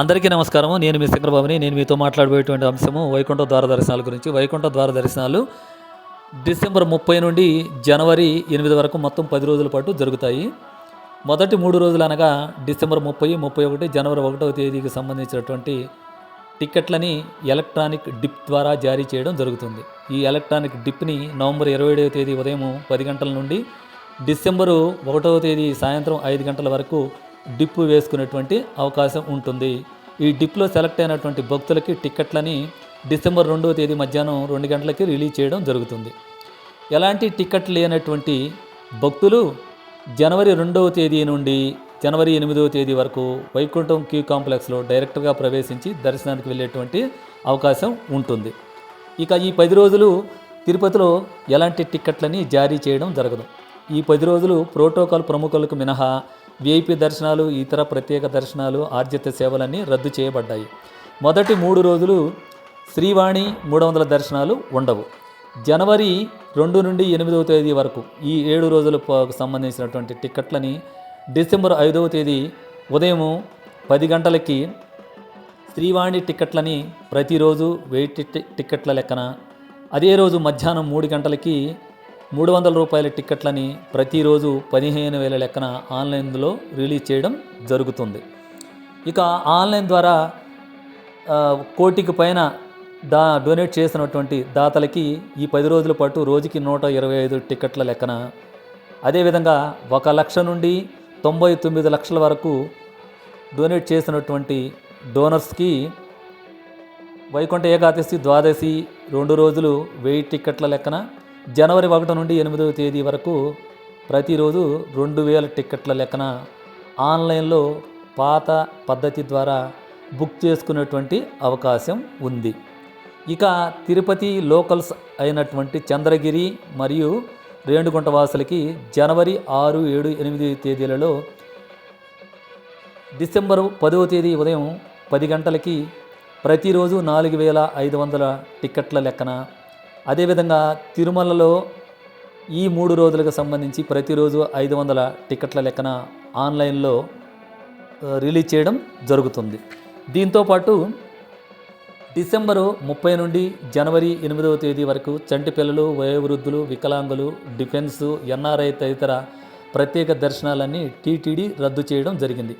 అందరికీ నమస్కారం నేను మీ శంకరబాబుని. నేను మీతో మాట్లాడబోయేటువంటి అంశము వైకుంఠ ద్వార దర్శనాల గురించి. వైకుంఠ ద్వార దర్శనాలు డిసెంబర్ ముప్పై నుండి జనవరి ఎనిమిది వరకు మొత్తం పది రోజుల పాటు జరుగుతాయి. మొదటి మూడు రోజులు అనగా డిసెంబర్ ముప్పై ముప్పై ఒకటి జనవరి ఒకటవ తేదీకి సంబంధించినటువంటి టికెట్లని ఎలక్ట్రానిక్ డిప్ ద్వారా జారీ చేయడం జరుగుతుంది. ఈ ఎలక్ట్రానిక్ డిప్ని నవంబర్ ఇరవై ఏడవ తేదీ ఉదయం పది గంటల నుండి డిసెంబరు ఒకటవ తేదీ సాయంత్రం ఐదు గంటల వరకు డిప్పు వేసుకునేటువంటి అవకాశం ఉంటుంది. ఈ డిప్లో సెలెక్ట్ అయినటువంటి భక్తులకి టిక్కెట్లని డిసెంబర్ రెండవ తేదీ మధ్యాహ్నం రెండు గంటలకి రిలీజ్ చేయడం జరుగుతుంది. ఎలాంటి టికెట్ లేనటువంటి భక్తులు జనవరి రెండవ తేదీ నుండి జనవరి ఎనిమిదవ తేదీ వరకు వైకుంఠం క్యూ కాంప్లెక్స్లో డైరెక్ట్గా ప్రవేశించి దర్శనానికి వెళ్ళేటువంటి అవకాశం ఉంటుంది. ఇక ఈ పది రోజులు తిరుపతిలో ఎలాంటి టిక్కెట్లని జారీ చేయడం జరగదు. ఈ పది రోజులు ప్రోటోకాల్ ప్రముఖులకు మినహా విఐపి దర్శనాలు ఇతర ప్రత్యేక దర్శనాలు ఆర్జిత సేవలన్నీ రద్దు చేయబడ్డాయి. మొదటి మూడు రోజులు శ్రీవాణి మూడు వందల దర్శనాలు ఉండవు. జనవరి రెండు నుండి ఎనిమిదవ తేదీ వరకు ఈ ఏడు రోజులకు సంబంధించినటువంటి టిక్కెట్లని డిసెంబర్ ఐదవ తేదీ ఉదయం పది గంటలకి శ్రీవాణి టిక్కెట్లని ప్రతిరోజు వెయిట్ టిక్కెట్ల లెక్కన అదే రోజు మధ్యాహ్నం మూడు గంటలకి మూడు వందల రూపాయల టిక్కెట్లని ప్రతిరోజు పదిహేను వేల లెక్కన ఆన్లైన్లో రిలీజ్ చేయడం జరుగుతుంది. ఇక ఆన్లైన్ ద్వారా కోటికి పైన దా డొనేట్ చేసినటువంటి దాతలకి ఈ పది రోజుల పాటు రోజుకి నూట ఇరవై ఐదు టిక్కెట్ల లెక్కన. అదేవిధంగా ఒక లక్ష నుండి తొంభై తొమ్మిది లక్షల వరకు డొనేట్ చేసినటువంటి డోనర్స్కి వైకుంఠ ఏకాదశి ద్వాదశి రెండు రోజులు వెయ్యి టిక్కెట్ల లెక్కన జనవరి ఒకటి నుండి ఎనిమిదవ తేదీ వరకు ప్రతిరోజు రెండు వేల టిక్కెట్ల లెక్కన ఆన్లైన్లో పాత పద్ధతి ద్వారా బుక్ చేసుకునేటువంటి అవకాశం ఉంది. ఇక తిరుపతి లోకల్స్ అయినటువంటి చంద్రగిరి మరియు రేణుగుంట వాసులకి జనవరి ఆరు ఏడు ఎనిమిది తేదీలలో డిసెంబరు పదవ తేదీ ఉదయం పది గంటలకి ప్రతిరోజు నాలుగు వేల ఐదు వందల టిక్కెట్ల లెక్కన అదేవిధంగా తిరుమలలో ఈ మూడు రోజులకు సంబంధించి ప్రతిరోజు ఐదు వందల టికెట్ల లెక్కన ఆన్లైన్లో రిలీజ్ చేయడం జరుగుతుంది. దీంతోపాటు డిసెంబరు ముప్పై నుండి జనవరి ఎనిమిదవ తేదీ వరకు చంటి పిల్లలు వయోవృద్ధులు వికలాంగులు డిఫెన్స్ ఎన్ఆర్ఐ తదితర ప్రత్యేక దర్శనాలన్నీ టీటీడీ రద్దు చేయడం జరిగింది.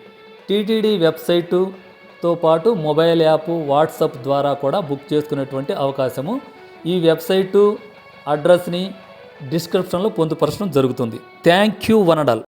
టీటీడీ వెబ్సైటుతో పాటు మొబైల్ యాప్ వాట్సాప్ ద్వారా కూడా బుక్ చేసుకునేటువంటి అవకాశము ఈ వెబ్సైటు అడ్రస్ని డిస్క్రిప్షన్లో పొందుపరచడం జరుగుతుంది. Thank you వనడాల్.